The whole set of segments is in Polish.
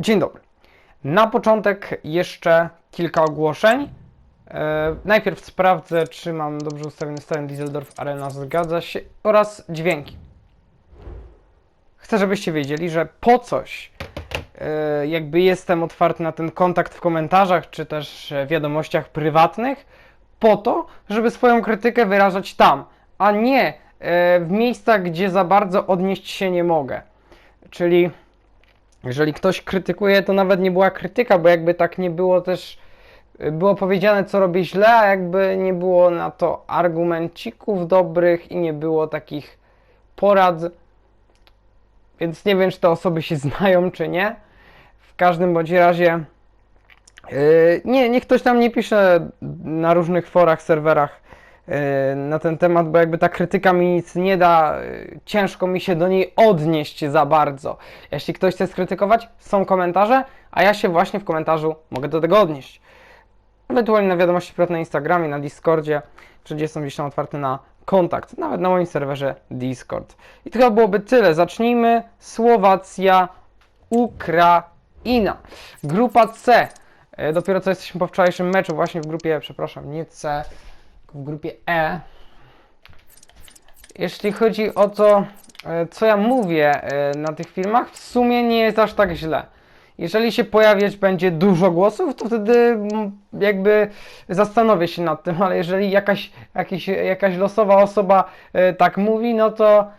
Dzień dobry. Na początek jeszcze kilka ogłoszeń. E, najpierw sprawdzę, czy mam dobrze ustawiony stan Dieseldorf Arena, zgadza się, oraz dźwięki. Chcę, żebyście wiedzieli, że po coś e, jakby jestem otwarty na ten kontakt w komentarzach, czy też e, wiadomościach prywatnych, po to, żeby swoją krytykę wyrażać tam, a nie w miejscach, gdzie za bardzo odnieść się nie mogę. Czyli jeżeli ktoś krytykuje, to nawet nie była krytyka, bo jakby tak nie było też, y, było powiedziane, co robię źle, a jakby nie było na to argumencików dobrych i nie było takich porad. Więc nie wiem, czy te osoby się znają, czy nie. W każdym bądź razie, yy, nie, niech ktoś tam nie pisze na różnych forach, serwerach na ten temat, bo jakby ta krytyka mi nic nie da, yy, ciężko mi się do niej odnieść za bardzo. Jeśli ktoś chce skrytykować, są komentarze, a ja się właśnie w komentarzu mogę do tego odnieść. Ewentualnie na wiadomości prywatne na Instagramie, na Discordzie, wszędzie jestem gdzieś tam otwarty na kontakt, nawet na moim serwerze Discord. I to chyba byłoby tyle. Zacznijmy. Słowacja, Ukraina. Grupa C. E, Dopiero co jesteśmy po wczorajszym meczu, właśnie w grupie, przepraszam, nie C, w grupie E. Jeśli chodzi o to, e, co ja mówię e, na tych filmach, w sumie nie jest aż tak źle. Jeżeli się pojawiać będzie dużo głosów, to wtedy mm, jakby zastanowię się nad tym, ale jeżeli jakaś, jakiś, jakaś losowa osoba e, tak mówi, no to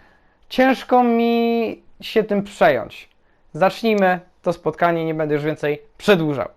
ciężko mi się tym przejąć. Zacznijmy to spotkanie, nie będę już więcej przedłużał.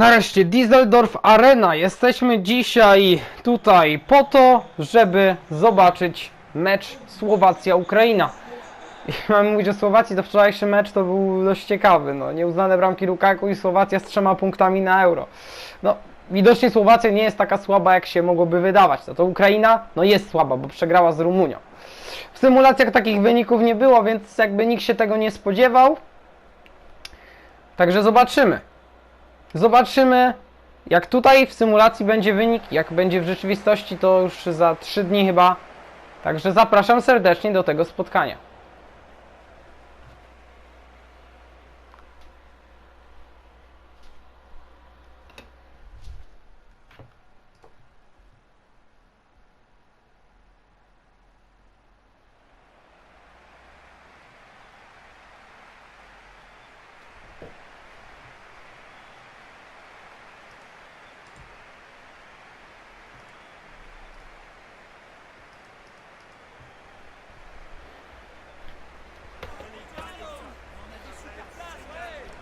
Nareszcie Dieseldorf Arena. Jesteśmy dzisiaj tutaj po to, żeby zobaczyć mecz Słowacja-Ukraina. I mam mówić o Słowacji, to wczorajszy mecz to był dość ciekawy. No, nieuznane bramki Lukaku i Słowacja z trzema punktami na euro. No, widocznie Słowacja nie jest taka słaba, jak się mogłoby wydawać. No to Ukraina, no jest słaba, bo przegrała z Rumunią. W symulacjach takich wyników nie było, więc jakby nikt się tego nie spodziewał. Także zobaczymy. Zobaczymy, jak tutaj w symulacji będzie wynik, jak będzie w rzeczywistości, to już za 3 dni chyba. Także zapraszam serdecznie do tego spotkania.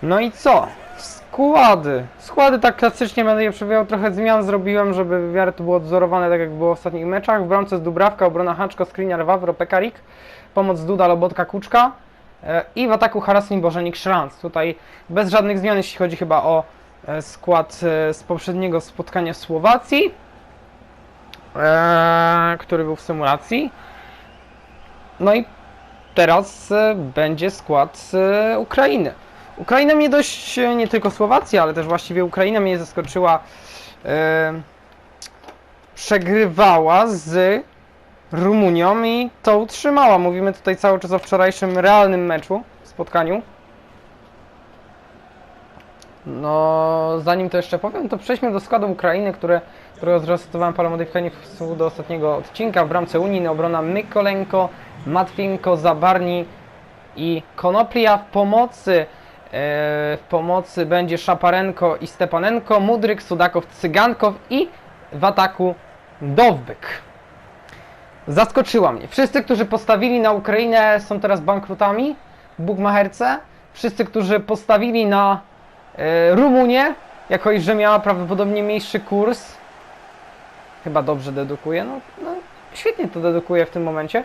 No i co? Składy. Składy tak klasycznie będę je przewijał, trochę zmian zrobiłem, żeby w miarę to było odzorowane tak jak było w ostatnich meczach. W bramce z Dubrawka, obrona Haczko, Skriniar, Wawro, Pekarik, pomoc Duda, Lobotka, Kuczka e, i w ataku Harasmin, Bożenik, Szranc. Tutaj bez żadnych zmian, jeśli chodzi chyba o e, skład e, z poprzedniego spotkania w Słowacji, który był w symulacji. No i teraz będzie skład Ukrainy. Ukraina mnie dość, e, nie tylko Słowacja, ale też właściwie Ukraina mnie zaskoczyła. E, przegrywała z Rumunią i to utrzymała. Mówimy tutaj cały czas o wczorajszym realnym meczu, spotkaniu. No, zanim to jeszcze powiem, to przejdźmy do składu Ukrainy, które, którego zresetowałem parę modyfikacji w stosunku do ostatniego odcinka. W bramce Unii obrona Mykolenko, Matwienko, Zabarni i Konoplia w pomocy. E, W pomocy będzie Szaparenko i Stepanenko, Mudryk, Sudakow, Cygankow i w ataku Dowbyk. Zaskoczyła mnie. Wszyscy, którzy postawili na Ukrainę są teraz bankrutami w bukmacherce. Wszyscy, którzy postawili na e, Rumunię, jako iż że miała prawdopodobnie mniejszy kurs, chyba dobrze dedukuję, no, no świetnie to dedukuję w tym momencie,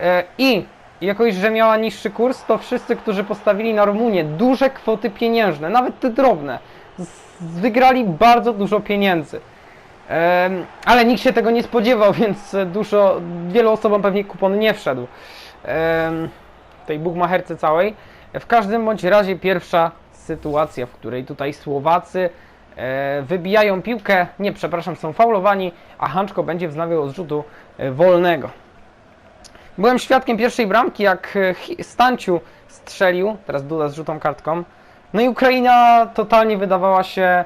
e, i jako iż że miała niższy kurs, to wszyscy, którzy postawili na Rumunię duże kwoty pieniężne, nawet te drobne, wygrali bardzo dużo pieniędzy. Ale nikt się tego nie spodziewał, więc dużo, wielu osobom pewnie kupon nie wszedł. Tej bugmacherce całej. W każdym bądź razie pierwsza sytuacja, w której tutaj Słowacy e, wybijają piłkę, nie przepraszam, są faulowani, a Hanczko będzie wznawiał od rzutu e, wolnego. Byłem świadkiem pierwszej bramki, jak e, Stanciu strzelił, teraz Duda z żółtą kartką. No i Ukraina totalnie wydawała się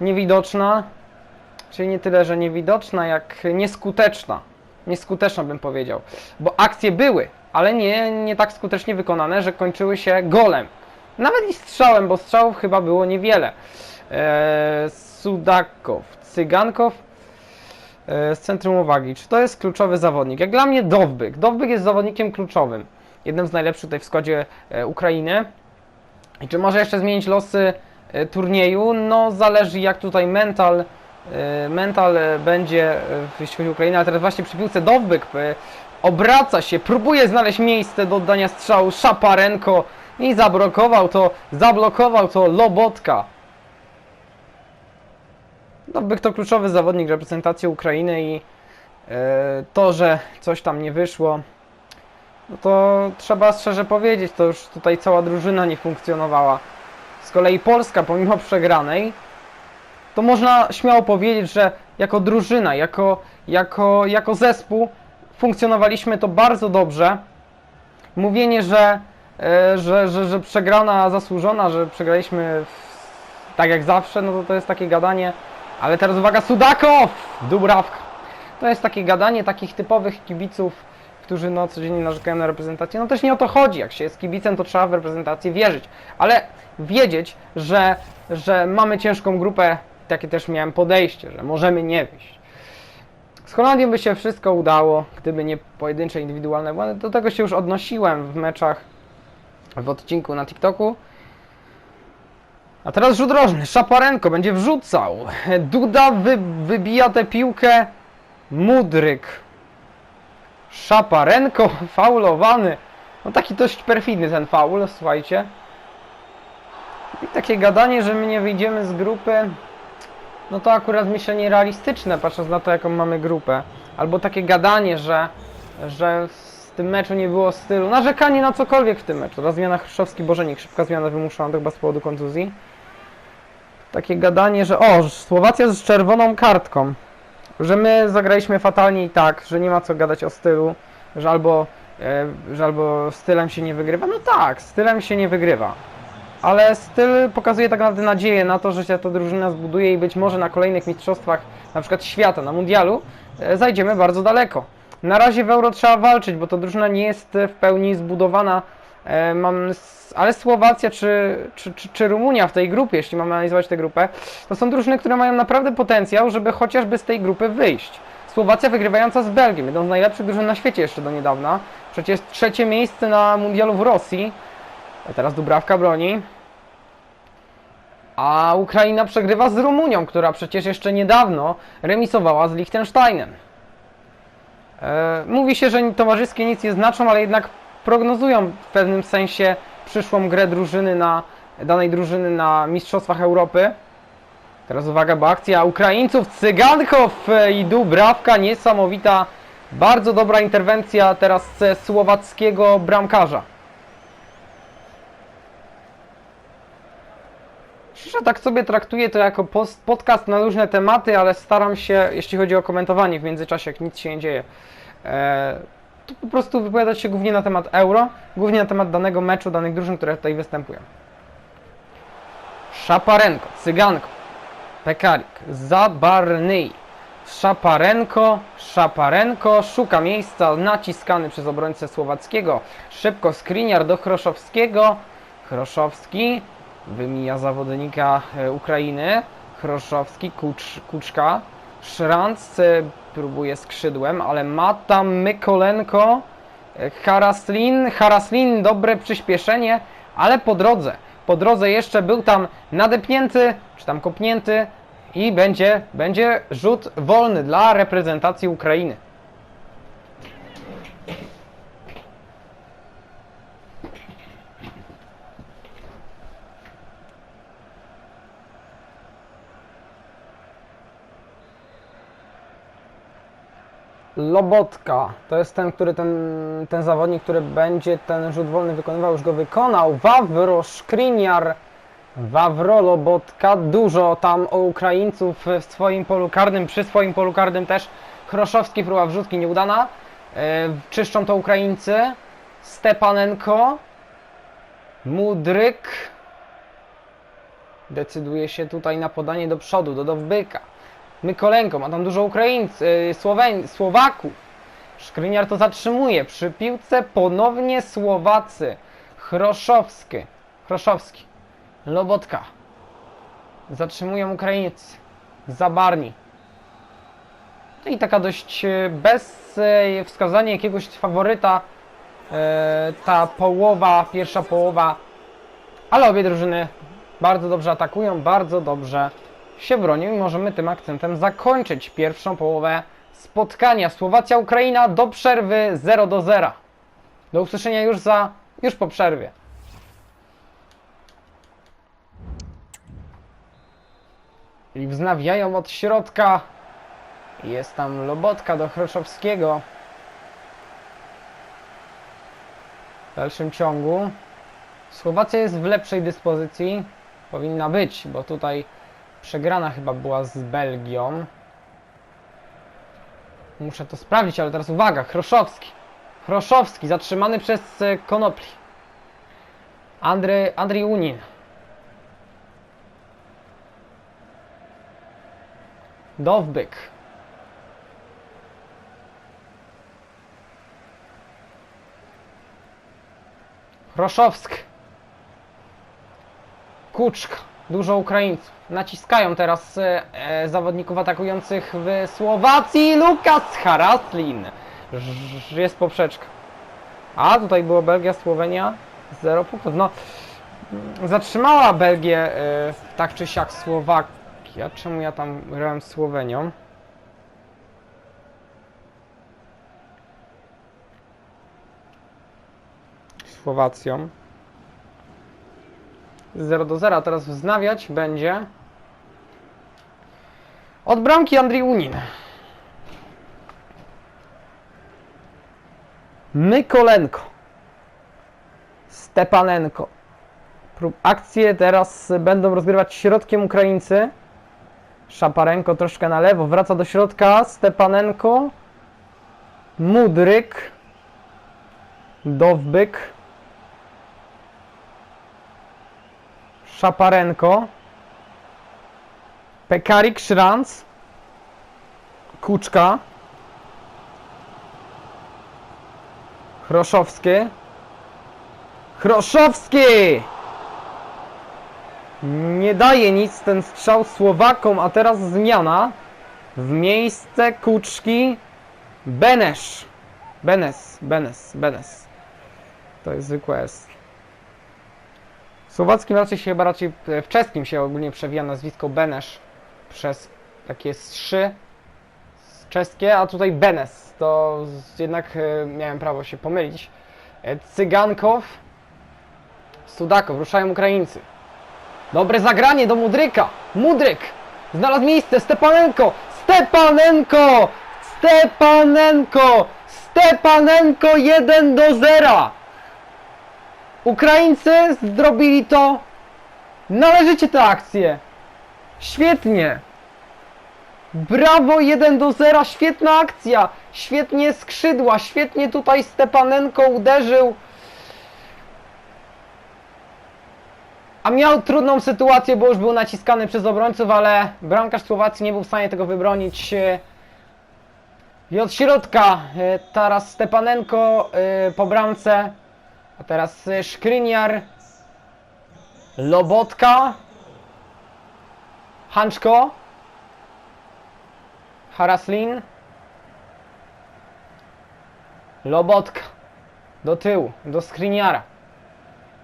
niewidoczna, czyli nie tyle, że niewidoczna, jak nieskuteczna. Nieskuteczna bym powiedział, bo akcje były, ale nie, nie tak skutecznie wykonane, że kończyły się golem. Nawet i strzałem, bo strzałów chyba było niewiele. Eee, Sudakow, Cygankow z centrum uwagi. Czy to jest kluczowy zawodnik? Jak dla mnie Dowbyk. Dowbyk jest zawodnikiem kluczowym. Jednym z najlepszych tutaj w składzie e, Ukrainy. I czy może jeszcze zmienić losy e, turnieju? No zależy jak tutaj mental, e, mental e, będzie e, jeśli chodzi o Ukrainę, ale teraz właśnie przy piłce Dowbyk e, obraca się, próbuje znaleźć miejsce do oddania strzału Szaparenko i zablokował to, zablokował to Lobotka. Dowbyk to kluczowy zawodnik reprezentacji Ukrainy i e, to, że coś tam nie wyszło, no to trzeba szczerze powiedzieć, to już tutaj cała drużyna nie funkcjonowała. Z kolei Polska, pomimo przegranej, to można śmiało powiedzieć, że jako drużyna, jako, jako, jako zespół funkcjonowaliśmy to bardzo dobrze. Mówienie, że, e, że, że, że przegrana zasłużona, że przegraliśmy tak jak zawsze, no to to jest takie gadanie. Ale teraz uwaga, Sudakow! Dubrawka. To jest takie gadanie takich typowych kibiców, którzy no codziennie narzekają na reprezentację. No też nie o to chodzi. Jak się jest kibicem, to trzeba w reprezentację wierzyć. Ale wiedzieć, że, że mamy ciężką grupę, takie też miałem podejście, że możemy nie wyjść. Z Holandią by się wszystko udało, gdyby nie pojedyncze indywidualne błędy. Do tego się już odnosiłem w meczach w odcinku na TikToku. A teraz rzut rożny. Szaparenko będzie wrzucał. Duda wy, wybija tę piłkę. Mudryk. Szaparenko faulowany. No taki dość perfidny ten faul, słuchajcie. I takie gadanie, że my nie wyjdziemy z grupy. No to akurat myślę nierealistyczne, patrząc na to, jaką mamy grupę. Albo takie gadanie, że, że w tym meczu nie było stylu. Narzekanie na cokolwiek w tym meczu. Teraz zmiana Chrzczowski-Bożenik, szybka zmiana wymuszona chyba z powodu kontuzji. Takie gadanie, że o, Słowacja z czerwoną kartką. Że my zagraliśmy fatalnie i tak, że nie ma co gadać o stylu, że albo, e, że albo stylem się nie wygrywa. No tak, stylem się nie wygrywa. Ale styl pokazuje tak naprawdę nadzieję na to, że się ta drużyna zbuduje i być może na kolejnych mistrzostwach, na przykład świata, na mundialu, e, zajdziemy bardzo daleko. Na razie w Euro trzeba walczyć, bo ta drużyna nie jest w pełni zbudowana. E, Mam, ale Słowacja czy, czy, czy, czy Rumunia w tej grupie, jeśli mamy analizować tę grupę, to są drużyny, które mają naprawdę potencjał, żeby chociażby z tej grupy wyjść. Słowacja wygrywająca z Belgią, jedną z najlepszych drużyn na świecie jeszcze do niedawna. Przecież trzecie miejsce na mundialu w Rosji. A teraz Dubrawka broni. A Ukraina przegrywa z Rumunią, która przecież jeszcze niedawno remisowała z Liechtensteinem. E, mówi się, że towarzyskie nic nie znaczą, ale jednak prognozują w pewnym sensie przyszłą grę drużyny na, danej drużyny na Mistrzostwach Europy. Teraz uwaga, bo akcja Ukraińców, Cygankow e, i Dubrawka, niesamowita, bardzo dobra interwencja teraz słowackiego bramkarza. Szczerze tak sobie traktuję to jako post- podcast na różne tematy, ale staram się, jeśli chodzi o komentowanie w międzyczasie, jak nic się nie dzieje, e, to po prostu wypowiadać się głównie na temat euro, głównie na temat danego meczu, danych drużyn, które tutaj występują. Szaparenko, Cyganko, Pekarik, Zabarnyj, Szaparenko, Szaparenko, szuka miejsca, naciskany przez obrońcę słowackiego, szybko Skriniar do Chroszowskiego, Chroszowski, wymija zawodnika e, Ukrainy, Chroszowski, Kucz, Kuczka, Szranc e, próbuje skrzydłem, ale ma tam Mykolenko, e, Haraslin, Haraslin, dobre przyspieszenie, ale po drodze, po drodze jeszcze był tam nadepnięty, czy tam kopnięty i będzie, będzie rzut wolny dla reprezentacji Ukrainy. Lobotka. To jest ten, który ten, ten zawodnik, który będzie ten rzut wolny wykonywał, już go wykonał. Wawro Szkriniar. Wawro Lobotka. Dużo tam o Ukraińców w swoim polu karnym, przy swoim polu karnym też. Chroszowski próba wrzutki nieudana. E, czyszczą to Ukraińcy. Stepanenko. Mudryk. Decyduje się tutaj na podanie do przodu, do Dowbyka. Mykolenko, ma tam dużo Ukraińców, Słowen, Słowaków. Szkriniar to zatrzymuje. Przy piłce ponownie Słowacy. Chroszowski. Chroszowski. Lobotka. Zatrzymują Ukraińcy. Zabarni. No i taka dość e, bez e, wskazania jakiegoś faworyta ta połowa, pierwsza połowa, ale obie drużyny bardzo dobrze atakują, bardzo dobrze się bronią i możemy tym akcentem zakończyć pierwszą połowę spotkania. Słowacja-Ukraina do przerwy 0 do 0. Do usłyszenia już za, już po przerwie. I wznawiają od środka. Jest tam Lobotka do Chroszowskiego. W dalszym ciągu. Słowacja jest w lepszej dyspozycji. Powinna być, bo tutaj przegrana chyba była z Belgią. Muszę to sprawdzić, ale teraz uwaga, Chroszowski. Chroszowski zatrzymany przez e, Konopli. Andry, Andrii Unin. Dowbyk. Chroszowsk. Kuczka. Dużo Ukraińców. Naciskają teraz e, e, zawodników atakujących w Słowacji. Lukas Haraslin. Jest poprzeczka. A tutaj było Belgia, Słowenia. 0 punktów. No, zatrzymała Belgię e, tak czy siak Słowakia. Czemu ja tam grałem z Słowenią? Słowacją. 0 do 0. Teraz wznawiać będzie od bramki Andrii Unin. Mykolenko. Stepanenko. Akcje teraz będą rozgrywać środkiem Ukraińcy. Szaparenko troszkę na lewo, wraca do środka. Stepanenko. Mudryk. Dowbyk. Szaparenko. Pekarik, Szranc. Kuczka. Chroszowski. Chroszowski! Nie daje nic ten strzał Słowakom, a teraz zmiana. W miejsce Kuczki Benesz. Benes, Benes, Benes. To jest zwykłe S. Słowackim raczej się chyba raczej w czeskim się ogólnie przewija nazwisko Benesz przez takie szy czeskie, a tutaj Benes. To jednak e, miałem prawo się pomylić. E, Cygankow, Sudakow, ruszają Ukraińcy. Dobre zagranie do Mudryka. Mudryk znalazł miejsce. Stepanenko. Stepanenko. Stepanenko. Stepanenko 1 do 0. Ukraińcy zrobili to należycie tę akcję. Świetnie. Brawo 1 do 0. Świetna akcja. Świetnie skrzydła. Świetnie tutaj Stepanenko uderzył. A miał trudną sytuację, bo już był naciskany przez obrońców, ale bramkarz Słowacji nie był w stanie tego wybronić. I od środka e, teraz Stepanenko e, po bramce, a teraz e, Szkryniar, Lobotka, Hanczko, Haraslin, Lobotka, do tyłu, do Skriniara,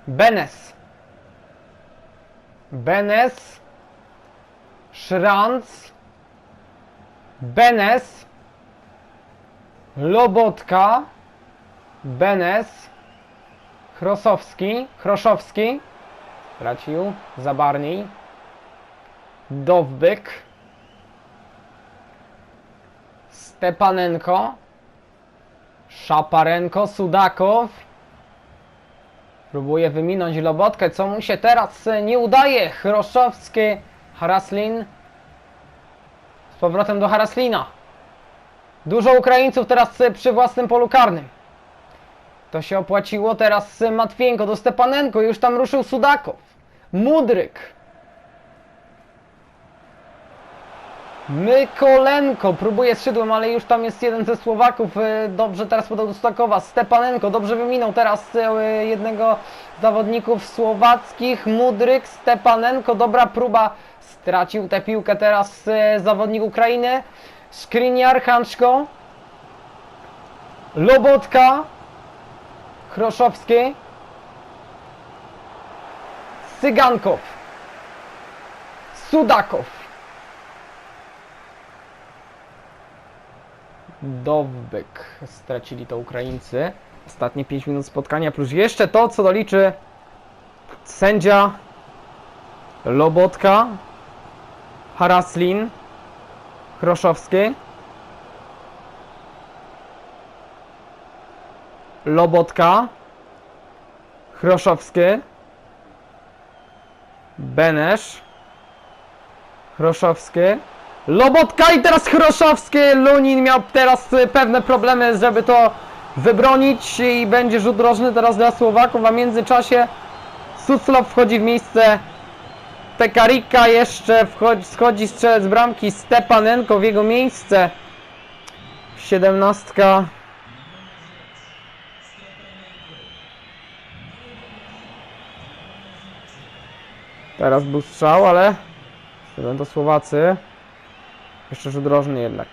Benes, Benes, Szranc, Benes, Lobotka, Benes, Chrosowski, Chroszowski, tracił, Zabarnij, Dowbyk, Stepanenko, Szaparenko, Sudakow. Próbuje wyminąć Lobotkę, co mu się teraz nie udaje. Chroszowski, Haraslin. Z powrotem do Haraslina. Dużo Ukraińców teraz przy własnym polu karnym. To się opłaciło teraz Matwienko do Stepanenko, już tam ruszył Sudakow. Mudryk. Mykolenko próbuje skrzydłem, ale już tam jest jeden ze Słowaków. e, Dobrze teraz podał do Stakowa. Stepanenko dobrze wyminął teraz e, jednego z zawodników słowackich. Mudryk, Stepanenko, dobra próba. Stracił tę piłkę teraz e, zawodnik Ukrainy. Skriniar, Hanczko. Lobotka. Chroszowski. Cygankow. Sudakow. Dowbyk stracili to Ukraińcy. Ostatnie 5 minut spotkania, plus jeszcze to, co doliczy sędzia Lobotka, Haraslin, Chroszowski, Lobotka, Chroszowski, Benesz, Chroszowski, Lobotka i teraz Chroszowski. Lunin miał teraz pewne problemy, żeby to wybronić i będzie rzut rożny teraz dla Słowaków, a w międzyczasie Suclow wchodzi w miejsce Tekarika, jeszcze wchodzi, schodzi strzelec bramki Stepanenko w jego miejsce. Siedemnastka. Teraz był strzał, ale będą Słowacy. Jeszcze rzut rożny jednak.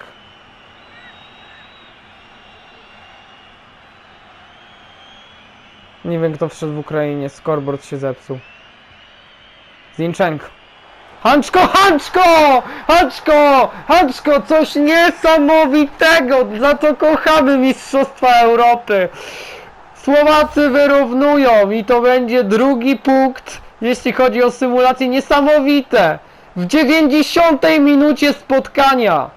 Nie wiem kto wszedł w Ukrainie, scoreboard się zepsuł. Zinchenko. Hanczko, Hanczko! Hanczko! Hanczko! Coś niesamowitego! Za to kochamy Mistrzostwa Europy! Słowacy wyrównują i to będzie drugi punkt, jeśli chodzi o symulację. Niesamowite! W 90 minucie spotkania!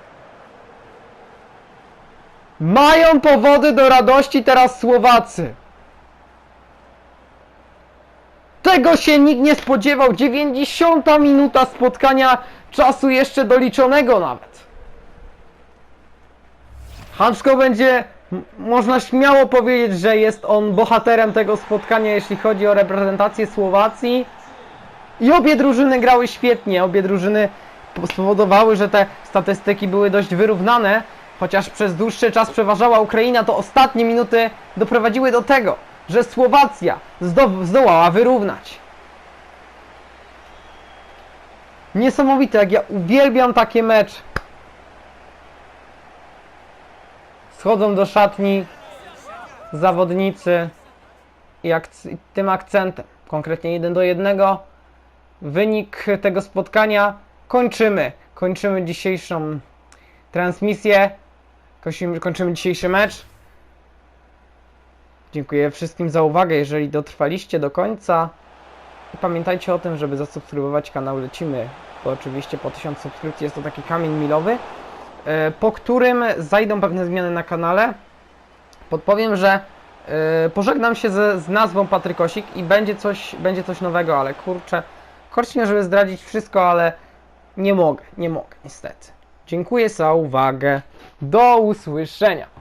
Mają powody do radości teraz Słowacy. Tego się nikt nie spodziewał. 90 minuta spotkania, czasu jeszcze doliczonego nawet. Hanczko będzie, można śmiało powiedzieć, że jest on bohaterem tego spotkania, jeśli chodzi o reprezentację Słowacji. I obie drużyny grały świetnie, obie drużyny po- spowodowały, że te statystyki były dość wyrównane. Chociaż przez dłuższy czas przeważała Ukraina, to ostatnie minuty doprowadziły do tego, że Słowacja zdo- zdołała wyrównać. Niesamowite, jak ja uwielbiam takie mecze. Schodzą do szatni zawodnicy i i tym akcentem, konkretnie 1 do 1. Wynik tego spotkania kończymy. Kończymy dzisiejszą transmisję. Kończymy, kończymy dzisiejszy mecz. Dziękuję wszystkim za uwagę, jeżeli dotrwaliście do końca. I pamiętajcie o tym, żeby zasubskrybować kanał Lecimy, bo oczywiście po 1000 subskrypcji jest to taki kamień milowy, po którym zajdą pewne zmiany na kanale. Podpowiem, że e, pożegnam się z, z nazwą Patrykosik i będzie coś, będzie coś nowego, ale kurczę, korzystnie, żeby zdradzić wszystko, ale nie mogę, nie mogę niestety. Dziękuję za uwagę. Do usłyszenia.